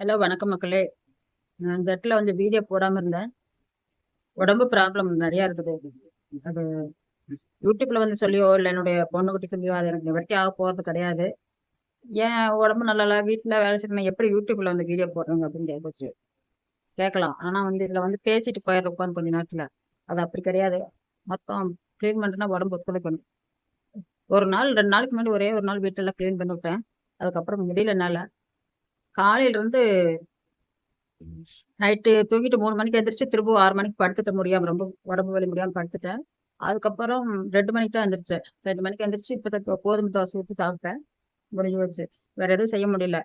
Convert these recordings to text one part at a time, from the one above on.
Hello வணக்கம் மக்களே. நான் இந்த இடத்துல வந்து வீடியோ போடாமல் இருந்தேன். உடம்பு ப்ராப்ளம் நிறையா இருக்குது. அது யூடியூப்பில் வந்து சொல்லியோ இல்லை என்னுடைய பொண்ணுக்குட்டி சொல்லியோ அது எனக்கு நிவர்த்தி ஆக போகிறது கிடையாது. ஏன் உடம்பு நல்லா இல்லை வீட்டில் வேலை செய்யணும் எப்படி யூடியூப்பில் வந்து வீடியோ போடுறாங்க அப்படின்னு கேட்கச்சு கேட்கலாம். ஆனால் வந்து இதில் வந்து பேசிட்டு போயிடுற உட்காந்து கொஞ்ச நேரத்தில். அது அப்படி கிடையாது. மொத்தம் க்ளீன் பண்ணுறேன்னா உடம்பு ஒத்துழைக்கணும். ஒரு நாள் ரெண்டு நாளைக்கு முன்னாடி ஒரே ஒரு நாள் வீட்டிலலாம் க்ளீன் பண்ணி விட்டேன். அதுக்கப்புறம் முடியல என்னால். காலையில இருந்து நைட்டு தூங்கிட்டு மூணு மணிக்கு எந்திரிச்சு திரும்ப ஆறு மணிக்கு படுத்துட்ட முடியாம ரொம்ப உடம்பு வலி முடியாம படுத்துட்டேன். அதுக்கப்புறம் ரெண்டு மணிக்கு தான் எந்திரிச்சேன். ரெண்டு மணிக்கு எந்திரிச்சு இப்போ கோதுமை தோசை ஊற்றி சாப்பிட்டேன். முடிஞ்சு வச்சு வேற எதுவும் செய்ய முடியல.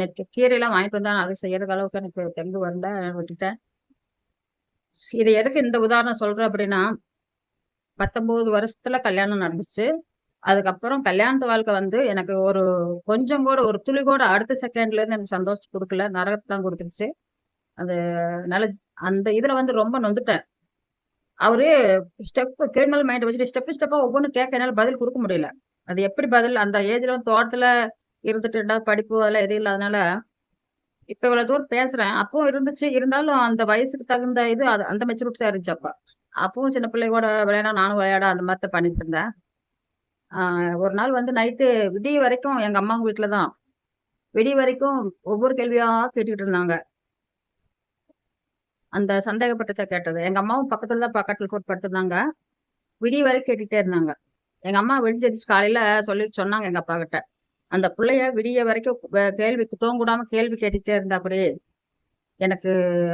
நேற்று கீரையெல்லாம் வாங்கிட்டு வந்தா அது செய்யறதுக்கு அளவுக்கு எனக்கு தெம்பு வரல. விட்டுட்டேன். இது எதுக்கு இந்த உதாரணம் சொல்றேன் அப்படின்னா பத்தொன்பது வருஷத்துல கல்யாணம் நடந்துச்சு. அதுக்கப்புறம் கல்யாணத்து வாழ்க்கை வந்து எனக்கு ஒரு கொஞ்சம் கூட ஒரு துளி கூட அடுத்த செகண்ட்ல இருந்து எனக்கு சந்தோஷம் கொடுக்கல. நரகத்தை தான் கொடுத்துருச்சு. அது நல்ல அந்த இதுல வந்து ரொம்ப நொந்துட்டேன். அவரு ஸ்டெப் கிரிமினல் மைண்ட் வச்சுட்டு ஸ்டெப் ஸ்டெப்பா ஒவ்வொன்றும் கேட்க என்னால பதில் கொடுக்க முடியல. அது எப்படி பதில்? அந்த ஏஜ்ல வந்து தோட்டத்துல இருந்துட்டு இருந்தா படிப்பு அதெல்லாம் எதுவும் இல்லாதனால இப்ப இவ்வளவு தூரம் பேசுறேன். அப்பவும் இருந்துச்சு. இருந்தாலும் அந்த வயசுக்கு தகுந்த இது அது அந்த மெச்சூரிட்டி தான் இருந்துச்சு அப்ப. அப்பவும் சின்ன பிள்ளையோட விளையாட நானும் விளையாட அந்த மாதிரி தான் பண்ணிட்டு இருந்தேன். ஒரு நாள் வந்து நைட்டு விடிய வரைக்கும் எங்க அம்மா வீட்டில் தான் விடிய வரைக்கும் ஒவ்வொரு கேள்வியா கேட்டுக்கிட்டு இருந்தாங்க. அந்த சந்தேகப்பட்டதை கேட்டது. எங்க அம்மாவும் பக்கத்துல தான் பக்கத்தில் கூட படுத்திருந்தாங்க. விடிய வரைக்கும் கேட்டுகிட்டே இருந்தாங்க. எங்க அம்மா விடிஞ்சதிச்சு காலையில சொல்லி சொன்னாங்க எங்க அப்பா கிட்ட. அந்த பிள்ளைய விடிய வரைக்கும் கேள்விக்கு தூங்கூடாம கேள்வி கேட்டுக்கிட்டே இருந்தா அப்படி எனக்கு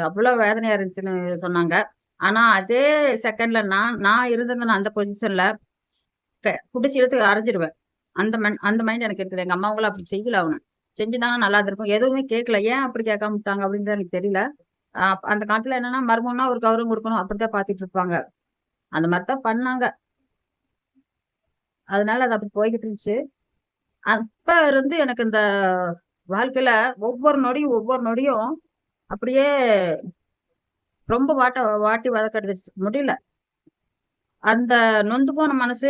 அவ்வளோ வேதனையா இருந்துச்சுன்னு சொன்னாங்க. ஆனா அதே செகண்ட்ல நான் நான் இருந்திருந்தேன் அந்த பொசிஷன்ல குடிச்சு எடுத்து அரைஞ்சிருவேன். அந்த மண் அந்த மைண்ட் எனக்கு இருக்குது. எங்க அம்மாவங்களும் அப்படி செய்யல அவனு செஞ்சுதாங்க நல்லா இருக்கும் எதுவுமே கேட்கல. ஏன் அப்படி கேட்காம விட்டாங்க அப்படின்னு எனக்கு தெரியல. அந்த காலத்தில் என்னன்னா மர்மம்னா ஒரு கௌரவம் கொடுக்கணும். அப்படிதான் பாத்துட்டு இருப்பாங்க. அந்த மாதிரி தான் பண்ணாங்க. அதனால அது அப்படி போய்கிட்டு இருந்துச்சு. அப்ப இருந்து எனக்கு இந்த வாழ்க்கையில ஒவ்வொரு நொடியும் ஒவ்வொரு நொடியும் அப்படியே ரொம்ப வாட்ட வாட்டி வதக்கடிச்சு முடியல. அந்த நொந்து போன மனசு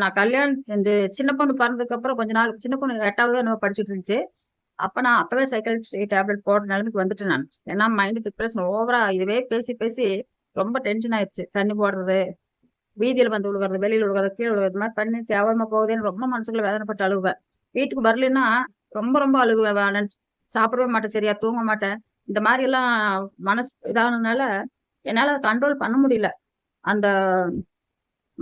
நான் கல்யாணம் இந்த சின்ன பொண்ணு பிறந்ததுக்கு அப்புறம் கொஞ்ச நாள் சின்ன பொண்ணு எட்டாவது என்னவோ படிச்சுட்டு இருந்துச்சு. அப்ப நான் அப்பவே சைக்காலஜி டேப்லெட் போடுற நிலைமைக்கு வந்துட்டேன் நான். ஏன்னா மைண்ட் டிப்ரெஷன் ஓவரா இதுவே பேசி பேசி ரொம்ப டென்ஷன் ஆயிடுச்சு தண்ணி போடுறது வீதியில வந்து விழுகிறது வெளியில் விழுகிறது கீழே விழுகிறது மாதிரி பண்ணி கேவலமா போகுதுன்னு ரொம்ப மனசுக்குள்ள வேதனைப்பட்டு அழுவேன். வீட்டுக்கு வரலன்னா ரொம்ப ரொம்ப அழுகுவேன் சாப்பிடவே மாட்டேன் சரியா தூங்க மாட்டேன். இந்த மாதிரி எல்லாம் மனசு இதானதுனால என்னால கண்ட்ரோல் பண்ண முடியல. அந்த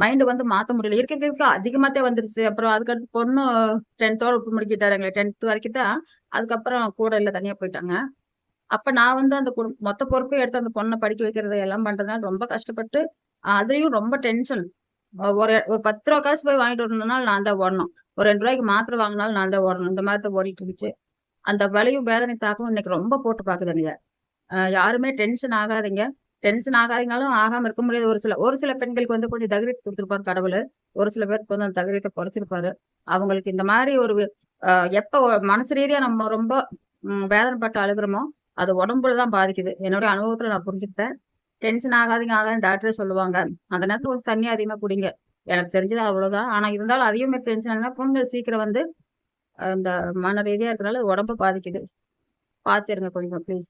மைண்ட் வந்து மாற்ற முடியல. இருக்க இருக்க அதிகமாத்தே வந்துருச்சு. அப்புறம் அதுக்கடுத்து பொண்ணு டென்த்தோட முடிக்கிட்டாரு எங்களை. டென்த் வரைக்கும் தான் அதுக்கப்புறம் கூட இல்லை தனியாக போயிட்டாங்க. அப்போ நான் வந்து அந்த குடும்ப மொத்த பொறுப்பையும் எடுத்து அந்த பொண்ணை படிக்க வைக்கிறது எல்லாம் பண்ணுறதுனால ரொம்ப கஷ்டப்பட்டு அதுலேயும் ரொம்ப டென்ஷன் ஒரு ஒரு பத்து ரூபா காசு போய் வாங்கிட்டு வரணும்னாலும் நான் தான் ஓடணும். ஒரு ரெண்டு ரூபாய்க்கு மாத்திரை வாங்கினாலும் நான் தான் ஓடணும். இந்த மாதிரி தான் ஓடிட்டு இருந்துச்சு. அந்த வலியும் வேதனை தாக்கம் இன்னைக்கு ரொம்ப போட்டு பார்க்குதுங்க யாருமே டென்ஷன் ஆகாதீங்க. டென்ஷன் ஆகாதீங்கனாலும் ஆகாம இருக்க முடியாது. ஒரு சில ஒரு சில பெண்களுக்கு வந்து கொஞ்சம் தகுதியத்தை கொடுத்துருப்பாரு கடவுள். ஒரு சில பேருக்கு வந்து அந்த தகுதியத்தை குறைச்சிருப்பாரு. அவங்களுக்கு இந்த மாதிரி ஒரு எப்போ எப்ப மனசு ரீதியா நம்ம ரொம்ப வேதனைப்பட்டு அழுகுறோமோ அது உடம்புல தான் பாதிக்குது. என்னுடைய அனுபவத்துல நான் புரிஞ்சுக்கிட்டேன். டென்ஷன் ஆகாதீங்க ஆகாதுன்னு டாக்டரே சொல்லுவாங்க. அந்த நேரத்துல கொஞ்சம் தண்ணி அதிகமா குடிங்க. எனக்கு தெரிஞ்சது அவ்வளவுதான். ஆனா இருந்தாலும் அதிகமே டென்ஷன் ஆனா பொண்ணுங்கள் சீக்கிரம் வந்து அந்த மன ரீதியா இருக்கிறனால உடம்பு பாதிக்குது. பாத்துருங்க கொஞ்சம் ப்ளீஸ்